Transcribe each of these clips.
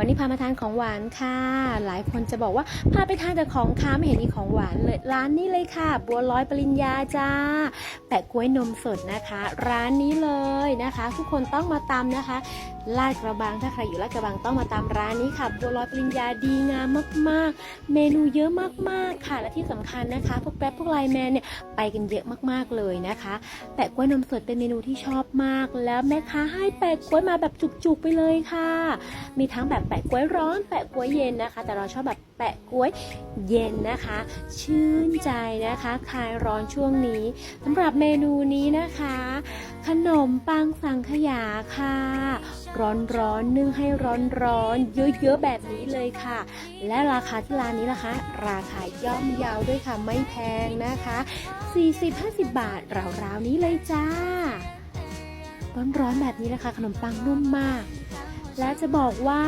วันนี้พามาทานของหวานค่ะ หลายคนจะบอกว่าพาไปทานแต่ของค้าไม่เห็นมีของหวานเลย ร้านนี้เลยค่ะ บัวลอยปริญญาจ้า แปะกล้วยนมสดนะคะ ร้านนี้เลยนะคะ ทุกคนต้องมาตำนะคะลาดกระบังถ้าใครอยู่ลาดกระบังต้องมาตามร้านนี้ค่ะ บัวลอยปริญญาดีงามมาก ๆ เมนูเยอะมากๆค่ะและที่สำคัญนะคะ พวกแป๊บพวกไลแมนเนี่ยไปกันเยอะมากๆเลยนะคะ แปะกล้วยนมสดเป็นเมนูที่ชอบมาก แล้วแม่ค้าให้แปะกล้วยมาแบบจุกๆไปเลยค่ะ มีทั้งแบบแปะกล้วยร้อน แปะกล้วยเย็นนะคะ แต่เราชอบแบบแปะกล้วยเย็นนะคะ ชื่นใจนะคะ คลายร้อนช่วงนี้สำหรับเมนูนี้นะคะ ขนมปังสังขยาค่ะ ร้อนๆนึ่งให้ร้อนๆเยอะๆแบบนี้เลยค่ะ และราคาที่ร้านนี้นะคะ ราคาย่อมเยาวด้วยค่ะไม่แพงนะคะ 40-50 บาทราวๆนี้เลยจ้าร้อนๆแบบนี้นะคะ ขนมปังนุ่มมาก และจะบอกว่า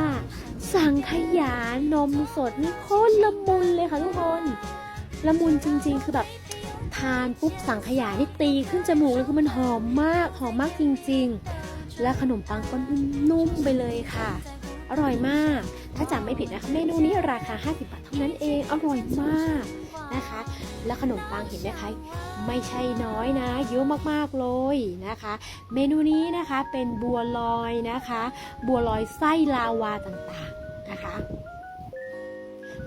สังขยานมสดนี่โคตรละมุนเลยค่ะทุกคน ละมุนจริง ๆ คือแบบทานปุ๊บสังขยานี่ตีขึ้นจมูกเลยคือมันหอมมากหอมมากจริง ๆ และขนมปังก็นุ่มไปเลยค่ะ อร่อยมาก ถ้าจำไม่ผิดนะคะเมนูนี้ราคา 50 บาทเท่านั้นเอง อร่อยมาก นะคะ แล้วขนมปังเห็นไหมคะไม่ใช่น้อยนะ เยอะมากๆเลยนะคะ เมนูนี้นะคะเป็นบัวลอยนะคะ บัวลอยไส้ลาวาต่างๆนะคะ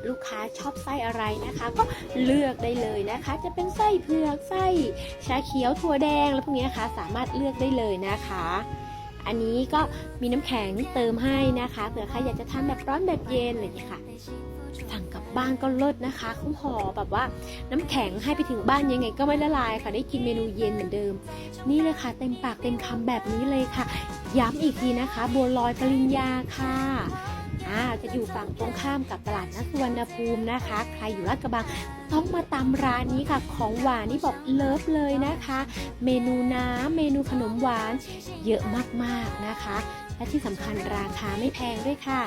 ลูกค้าชอบไส้อะไรนะคะ ก็เลือกได้เลยนะคะ จะเป็นไส้เผือกไส้ชาเขียวถั่วแดงแล้วพวกนี้นะคะสามารถเลือกได้เลยนะคะอันนี้ก็มีน้ำแข็งเติมให้นะคะเผื่อใครอยากจะทานแบบร้อนแบบเย็นอะไรอย่างเงี้ยค่ะ สั่งกลับบ้านก็เลิศนะคะเขาห่อแบบว่าน้ำแข็งให้ไปถึงบ้านยังไงก็ไม่ละลายค่ะ ได้กินเมนูเย็นเหมือนเดิม นี่เลยค่ะเต็มปากเต็มคำแบบนี้เลยค่ะ ย้ำอีกทีนะคะ บัวลอยปริญญาค่ะอ่าจะอยู่ฝั่งตรงข้ามกับตลาดนัดสุวรรณภูมินะคะ ใครอยู่ลาดกระบังต้องมาตามร้านนี้ค่ะ ของหวานนี่บอกเลิฟเลยนะคะ เมนูน้ำเมนูขนมหวาน เยอะมากๆนะคะ และที่สำคัญราคาไม่แพงด้วยค่ะ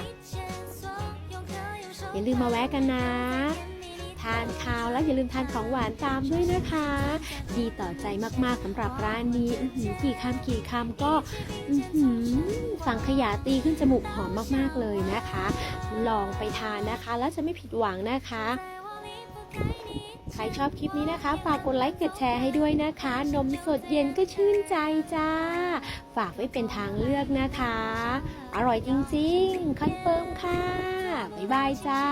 อย่าลืมมาแวะกันนะ ทานข้าวแล้วอย่าลืมทานของหวานตามด้วยนะคะ ดีต่อใจมากๆสำหรับร้านนี้กี่คำกี่คำก็สังขยาตีขึ้นจมูกหอมมากๆเลยนะคะ ลองไปทานนะคะ แล้วจะไม่ผิดหวังนะคะ ใครชอบคลิปนี้นะคะ ฝากกดไลค์กดแชร์ให้ด้วยนะคะ นมสดเย็นก็ชื่นใจจ้า ฝากไว้เป็นทางเลือกนะคะ อร่อยจริงๆ คอนเฟิร์มค่ะ บ๊ายบายจ้า